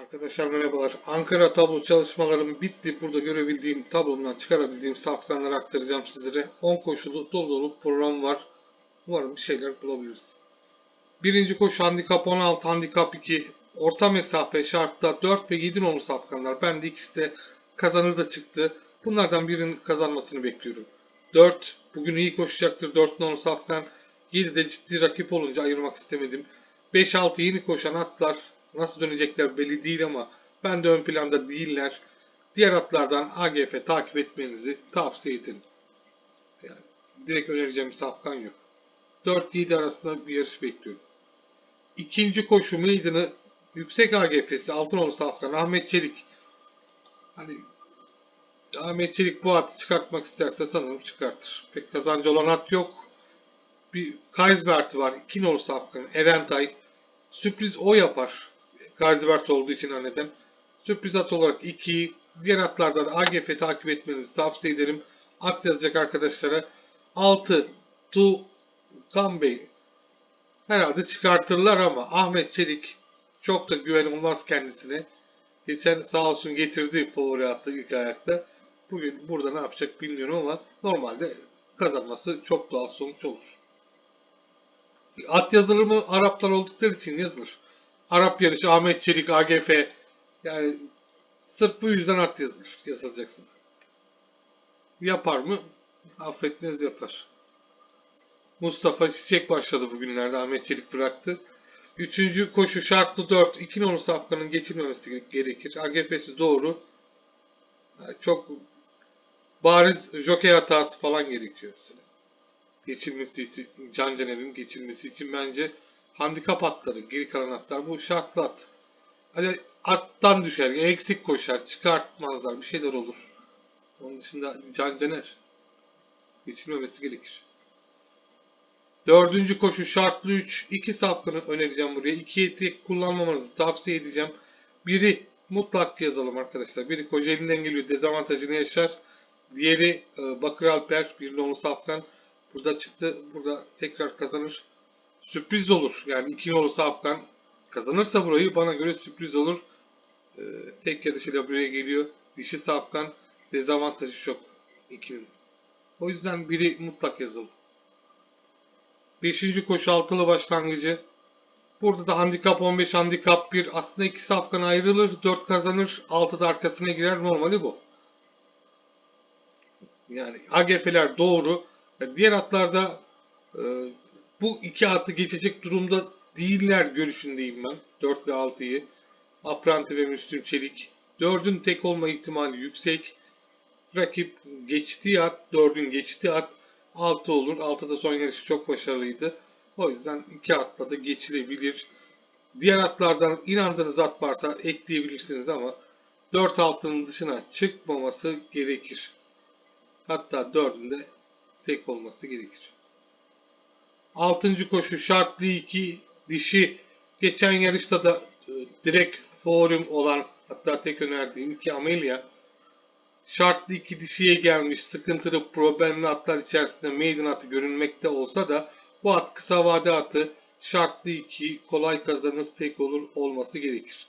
Arkadaşlar merhabalar. Ankara tablo çalışmalarım bitti. Burada görebildiğim tablomdan çıkarabildiğim safkanları aktaracağım sizlere. 10 koşulu dolu dolu program var. Umarım bir şeyler bulabiliriz. Birinci koşu handikap 16, handikap 2. Orta mesafe şartta 4 ve 7 nolu safkanlar. Ben de ikisi de kazanır da çıktı. Bunlardan birinin kazanmasını bekliyorum. 4 bugün iyi koşacaktır 4 nolu safkan. 7 de ciddi rakip olunca ayırmak istemedim. 5-6 yeni koşan atlar nasıl dönecekler belli değil ama ben de ön planda değiller. Diğer atlardan AGF takip etmenizi tavsiye ederim. Yani direkt önereceğim bir safkan yok. 4-7 arasında bir yarış bekliyorum. İkinci koşu meydanı yüksek AGF'si Altınoluk Safkan Ahmet Çelik. Hani Ahmet Çelik bu atı çıkartmak isterse sanırım çıkartır. Pek kazancı olan at yok. Bir Kaysbert var. İki nolu Safkan. Erentay. Sürpriz o yapar. Kaysbert olduğu için anneden. Sürpriz at olarak 2. Diğer atlardan AGF takip etmenizi tavsiye ederim. At yazacak arkadaşlara. 6. Tu Bey. Herhalde çıkartırlar ama Ahmet Çelik çok da güven olmaz kendisine. Geçen sağ olsun getirdi favori attı ilk ayakta. Bugün burada ne yapacak bilmiyorum ama normalde kazanması çok doğal sonuç olur. At yazılır mı? Araplar oldukları için yazılır. Arap yarışı Ahmet Çelik AGF yani sırf bu yüzden at yazılır. Yazılacaksın. Yapar mı? Affetmez yapar. Mustafa Çiçek başladı bugünlerde. Ahmet Çelik bıraktı. Üçüncü koşu şartlı 4. 2 nolu safkanın geçilmemesi gerekir. AGF'si doğru. Yani çok bariz jockey hatası falan gerekiyor mesela. Geçilmesi için, Can Caner'in geçilmesi için bence handikap atları, geri kalan atlar bu şartlı at. Hani attan düşer, eksik koşar, çıkartmazlar, bir şeyler olur. Onun dışında Can Caner geçilmemesi gerekir. Dördüncü koşu şartlı 3. İki safkanı önereceğim buraya. İki tek kullanmamanızı tavsiye edeceğim. Biri mutlak yazalım arkadaşlar. Biri Kocaeli'nden geliyor dezavantajını yaşar. Diğeri e, Bakır Alper bir nolu safkan. Burada çıktı. Burada tekrar kazanır. Sürpriz olur. Yani iki nolu safkan kazanırsa burayı bana göre sürpriz olur. E, tek yarışıyla buraya geliyor. Dişi safkan dezavantajı çok ikinin. O yüzden biri mutlak yazalım. Beşinci koşu altılı başlangıcı. Burada da handikap 15, handikap 1. Aslında iki safkan ayrılır. 4 kazanır. 6 da arkasına girer. Normali bu. Yani AGF'ler doğru. Diğer atlarda e, bu iki atı geçecek durumda değiller görüşündeyim ben. 4 ve 6'yı. Apranti ve Müslüm Çelik. 4'ün tek olma ihtimali yüksek. Rakip geçtiği at, 4'ün geçtiği at 6 olur. 6'da son yarışı çok başarılıydı. O yüzden iki atla da geçilebilir. Diğer atlardan inandığınız at varsa ekleyebilirsiniz ama 4 altının dışına çıkmaması gerekir. Hatta 4'ün de tek olması gerekir. 6. koşu şartlı 2 dişi geçen yarışta da e, direkt forum olan hatta tek önerdiğim 2 Amelia şartlı iki dişiye gelmiş sıkıntılı problemli atlar içerisinde maiden atı görünmekte olsa da bu at kısa vade atı şartlı iki kolay kazanır tek olur olması gerekir.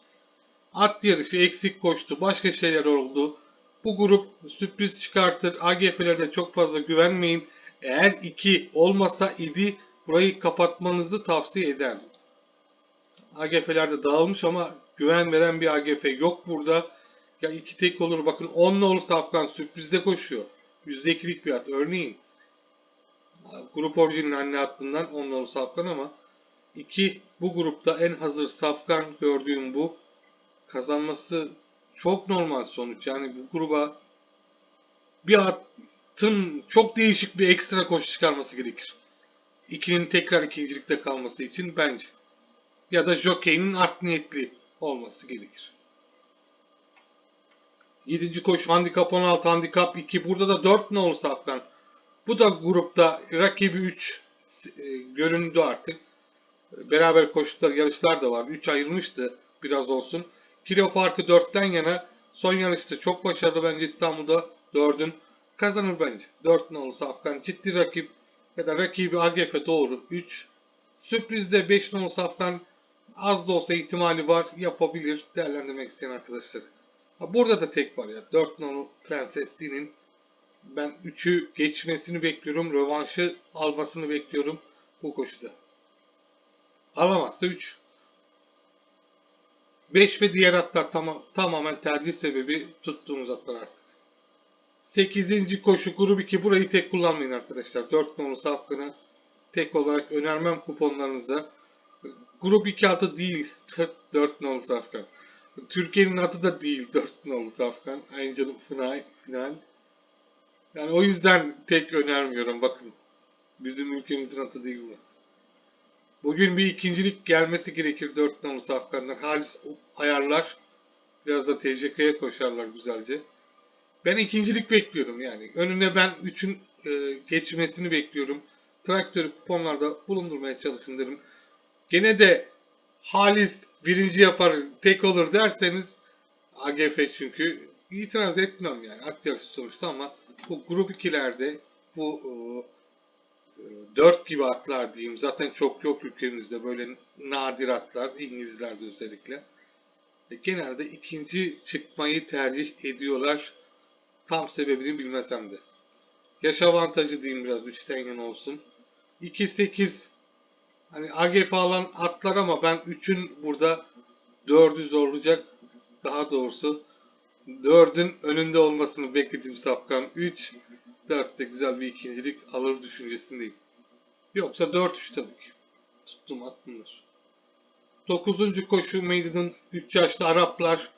At yarışı eksik koştu başka şeyler oldu. Bu grup sürpriz çıkartır. AGF'lerde çok fazla güvenmeyin. Eğer 2 olmasa idi burayı kapatmanızı tavsiye ederdim. AGF'lerde dağılmış ama güven veren bir AGF yok burada. Ya iki tek olur bakın 10 nolu safkan sürprizde koşuyor. %2'lik bir at. Örneğin grup orijinin anne hattından 10 nolu safkan ama 2 bu grupta en hazır safkan gördüğüm bu. Kazanması çok normal sonuç. Yani bu gruba bir atın çok değişik bir ekstra koşu çıkarması gerekir. İkinin tekrar ikincilikte kalması için bence. Ya da jockey'nin art niyetli olması gerekir. 7. koşu handikap 16, handikap 2. Burada da 4 nolu safkan. Bu da grupta rakibi 3 e, göründü artık. Beraber koştular, yarışlar da vardı. 3 ayrılmıştı biraz olsun. Kilo farkı 4'ten yana. Son yarışta çok başarılı bence İstanbul'da 4'ün. Kazanır bence. 4 nolu safkan. Ciddi rakip ya da rakibi AGF doğru 3. Sürprizde 5 nolu safkan Az da olsa ihtimali var. Yapabilir. Değerlendirmek isteyen arkadaşlar. Burada da tek var ya. 4 nolu Prenses D'nin ben 3'ü geçmesini bekliyorum. Rövanşı almasını bekliyorum bu koşuda. Alamazsa 3. 5 ve diğer atlar tamam, tamamen tercih sebebi tuttuğumuz atlar artık. 8. koşu grup 2 burayı tek kullanmayın arkadaşlar. 4 nolu safkanı tek olarak önermem kuponlarınıza. Grup 2 adı değil 4, 4 nolu safkan. Türkiye'nin adı da değil 4 nolu safkan. Angel final, final. Yani o yüzden tek önermiyorum bakın. Bizim ülkemizin adı değil bu. Bugün bir ikincilik gelmesi gerekir 4 nolu safkanlar. Halis ayarlar. Biraz da TCK'ye koşarlar güzelce. Ben ikincilik bekliyorum yani. Önüne ben 3'ün e, geçmesini bekliyorum. Traktörü kuponlarda bulundurmaya çalışın derim. Gene de Halis birinci yapar tek olur derseniz AGF çünkü itiraz etmem yani at sonuçta ama bu grup 2'lerde bu e, 4 gibi atlar diyeyim zaten çok yok ülkemizde böyle nadir atlar İngilizlerde özellikle. E, genelde ikinci çıkmayı tercih ediyorlar. Tam sebebini bilmesem de. Yaş avantajı diyeyim biraz 3'ten yana olsun. 2-8 hani AGF alan atlar ama ben 3'ün burada 4'ü zorlayacak. Daha doğrusu 4'ün önünde olmasını beklediğim safkan 3 4'te güzel bir ikincilik alır düşüncesindeyim. Yoksa 4-3 tabii ki. Tuttum bunlar. 9. koşu Maiden'ın 3 yaşlı Araplar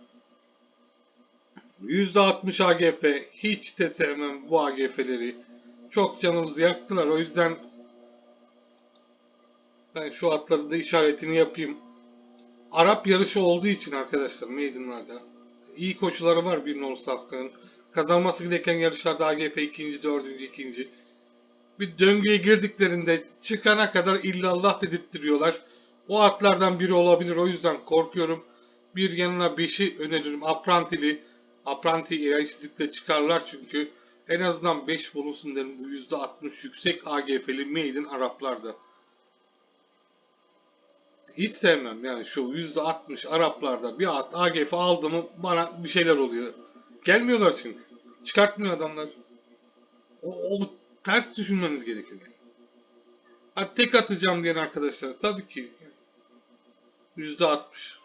%60 AGF. Hiç de sevmem bu AGF'leri. Çok canımızı yaktılar. O yüzden ben şu atların da işaretini yapayım. Arap yarışı olduğu için arkadaşlar Maiden'larda iyi koşuları var bir nol safkanın. Kazanması gereken yarışlarda AGF ikinci, dördüncü, ikinci. Bir döngüye girdiklerinde çıkana kadar illallah dedirttiriyorlar. O atlardan biri olabilir. O yüzden korkuyorum. Bir yanına 5'i öneririm. Aprantili. Apranti ilaçsızlıkla çıkarlar çünkü. En azından 5 bulunsun derim. Bu %60 yüksek AGF'li Maiden Araplarda. Hiç sevmem yani şu %60 Araplarda bir at AGF aldı mı bana bir şeyler oluyor. Gelmiyorlar çünkü. Çıkartmıyor adamlar. O, o ters düşünmeniz gerekiyor. Ha, tek atacağım diyen arkadaşlar tabii ki %60.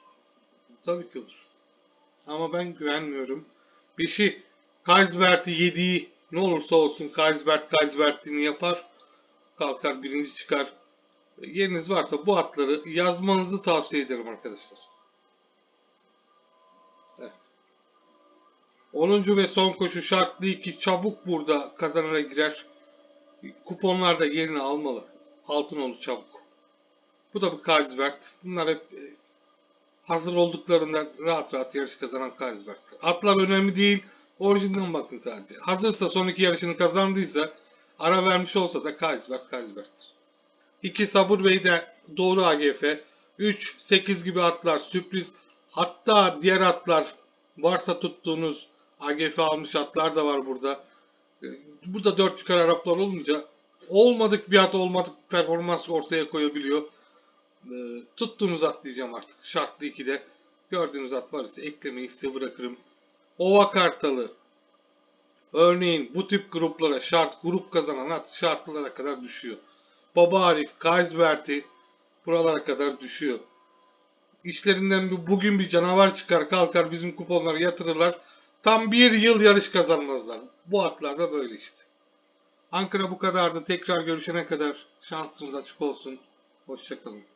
Tabii ki olur. Ama ben güvenmiyorum. Beşi Kaisbert'i yediği ne olursa olsun Kaisbert Kaisbert'ini yapar. Kalkar birinci çıkar. Yeriniz varsa bu atları yazmanızı tavsiye ederim arkadaşlar. Evet. 10. ve son koşu şartlı 2 çabuk burada kazanara girer. Kuponlar da yerini almalı. Altınoğlu çabuk. Bu da bir Kaisbert. Bunlar hep e, hazır olduklarında rahat rahat yarış kazanan Kaisbert'ler. Atlar önemli değil. Orijinden bakın sadece. Hazırsa son iki yarışını kazandıysa ara vermiş olsa da Kaisbert Kaisbert'tir. 2 Sabur Bey de doğru AGF. 3 8 gibi atlar sürpriz. Hatta diğer atlar varsa tuttuğunuz AGF almış atlar da var burada. Ee, Burada 4 yukarı Araplar olunca olmadık bir at olmadık performans ortaya koyabiliyor. Ee, Tuttuğunuz at diyeceğim artık. Şartlı 2'de gördüğünüz at var ise eklemeyi size bırakırım. Ova Kartalı. Örneğin bu tip gruplara şart grup kazanan at şartlılara kadar düşüyor. Baba Arif, Kaisbert'i buralara kadar düşüyor. İşlerinden bir, bugün bir canavar çıkar kalkar bizim kuponları yatırırlar. Tam bir yıl yarış kazanmazlar. Bu atlar da böyle işte. Ankara bu kadardı. Tekrar görüşene kadar şansınız açık olsun. Hoşçakalın.